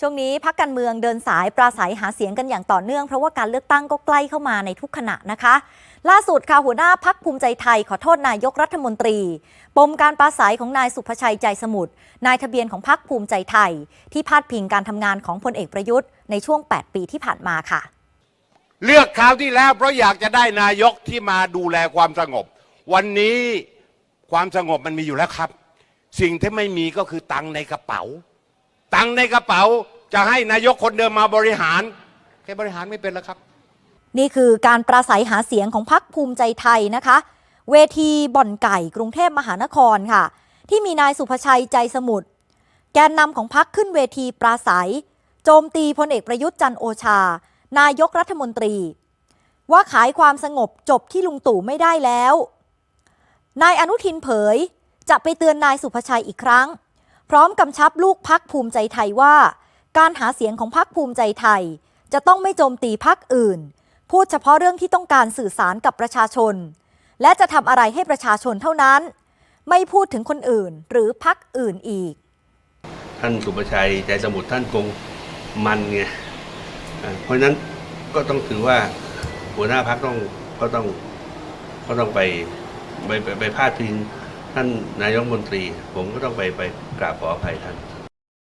ช่วงนี้พักการเมืองเดินสายปราศัยหาเสียงกันอย่างต่อเนื่องเพราะว่าการเลือกตั้งก็ใกล้เข้ามาในทุกขณะนะคะ ล่าสุดค่ะหัวหน้าพักภูมิใจไทยขอโทษนายกรัฐมนตรี ปมการปราศัยของนายสุภชัยใจสมุทรนายทะเบียนของพักภูมิใจไทย ที่พาดพิงการทำงานของพลเอกประยุทธ์ในช่วง 8 ปีที่ผ่านมาค่ะ เลือกคราวที่แล้วเพราะอยากจะได้นายกที่มาดูแลความสงบ วันนี้ความสงบมันมีอยู่แล้วครับ สิ่งที่ไม่มีก็คือตังในกระเป๋า ตังค์ในกระเป๋าจะให้นายกคนเดิมมาบริหารแค่บริหารไม่เป็นแล้วครับ นี่คือการปราศัยหาเสียงของพักภูมิใจไทยนะคะ เวทีบ่อนไก่กรุงเทพมหานครค่ะ ที่มีนายสุภชัยใจสมุทรแกนนำของพักขึ้นเวทีปราศัย โจมตีพลเอกประยุทธ์จันทร์โอชา นายกรัฐมนตรี ว่าขายความสงบจบที่ลุงตู่ไม่ได้แล้ว นายอนุทินเผย จะไปเตือนนายสุภชัยอีกครั้ง พร้อมกำชับลูกพักภูมิใจไทยว่า การหาเสียงของพักภูมิใจไทย จะต้องไม่โจมตีพักอื่น พูดเฉพาะเรื่องที่ต้องการสื่อสารกับประชาชน และจะทำอะไรให้ประชาชนเท่านั้น ไม่พูดถึงคนอื่นหรือพักอื่นอีก ท่านสุประชัยใจสมุทรท่านคงมันไงเพราะนั้นก็ต้องถือว่าหัวหน้าพักต้องก็ต้องก็ต้องไปไปไปพาดพิง ท่านนายกมนตรี ผมก็ต้องไปไปกราบขออภัยท่าน